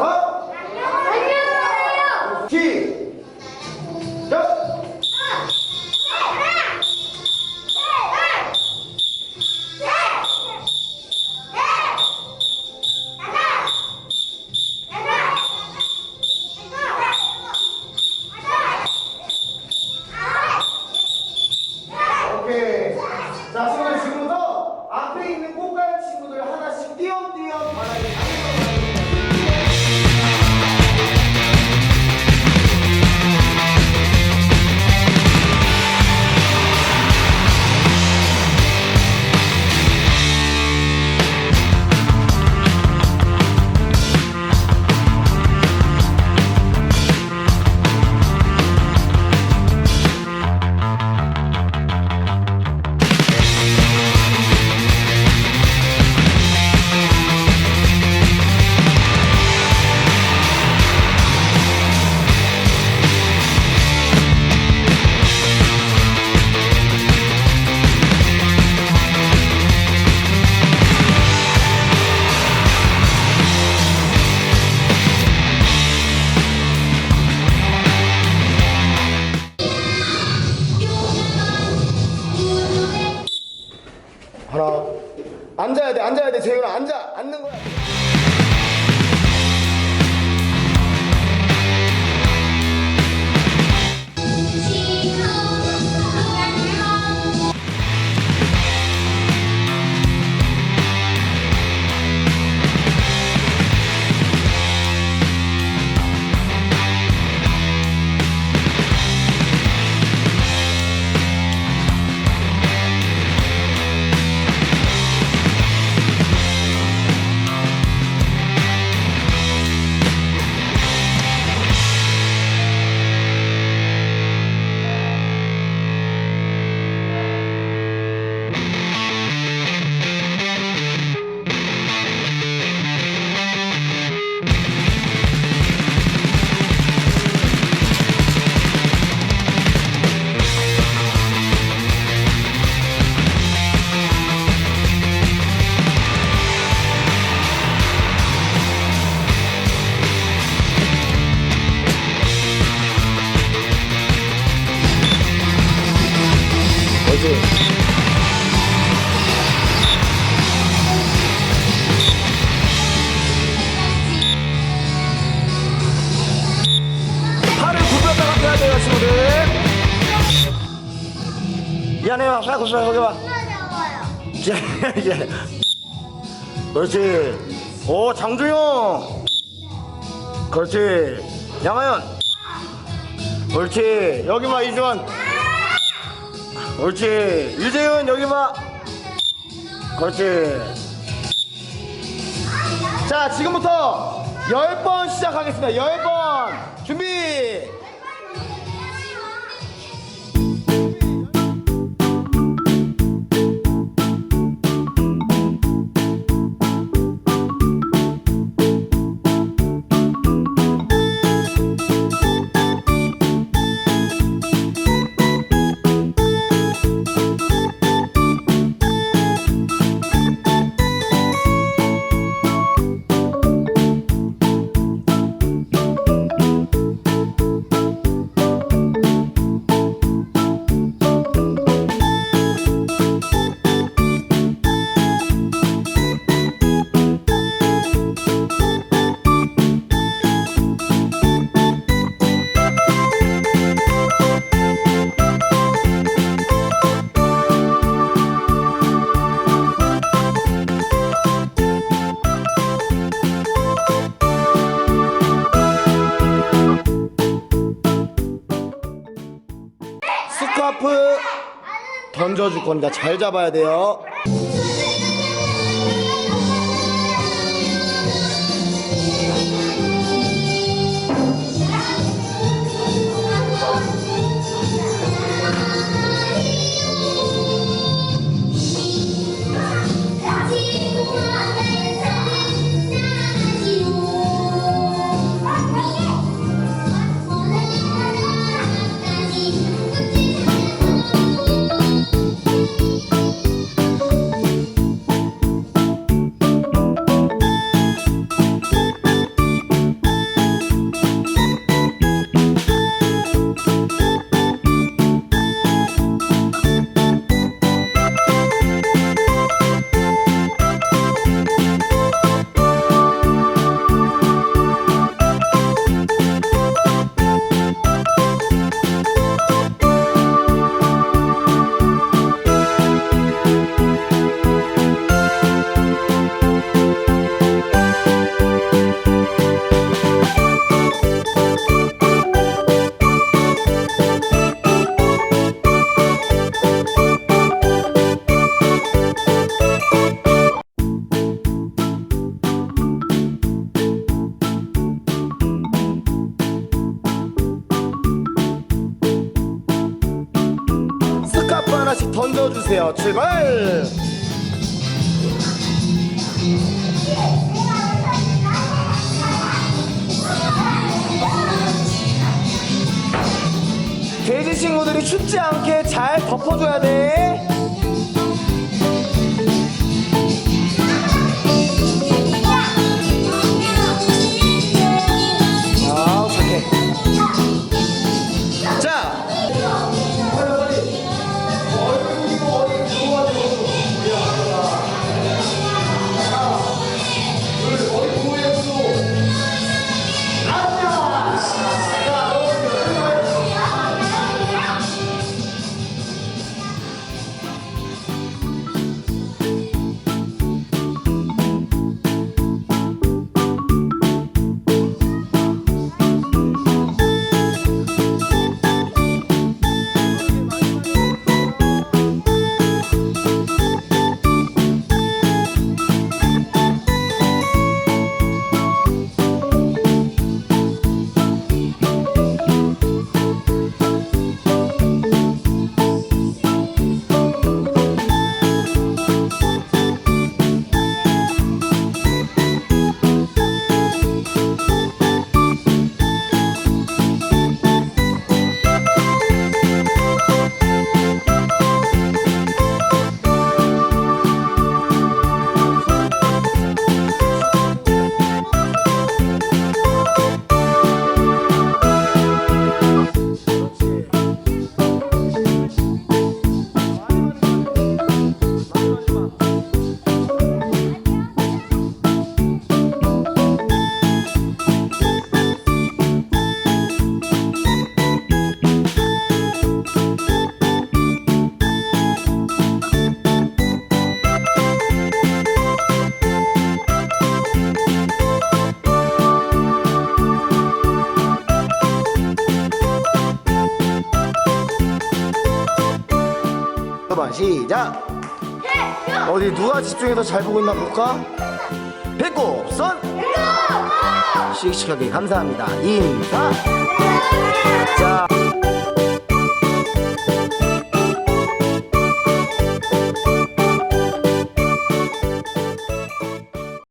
이 하나. 앉아야 돼 앉아야 돼. 재윤아 앉아. 앉는 거야 친구들. 미안해요. 팔 굽혀 거기 봐. 자, 이제. 그렇지. 오 장주영. 그렇지. 양하연. 그렇지. 여기 봐 이주원 그렇지. 유재윤 여기 봐. 그렇지. 자 지금부터 10번 시작하겠습니다. 10번 준비 던져줄 겁니다. 잘 잡아야 돼요 달려 출발 돼지 친구들이 춥지 않게 잘 덮어줘야 돼 시작. 어디 누가 집중해서 잘 보고 있나 볼까? 배꼽 손 씩씩하게 감사합니다. 인사. 자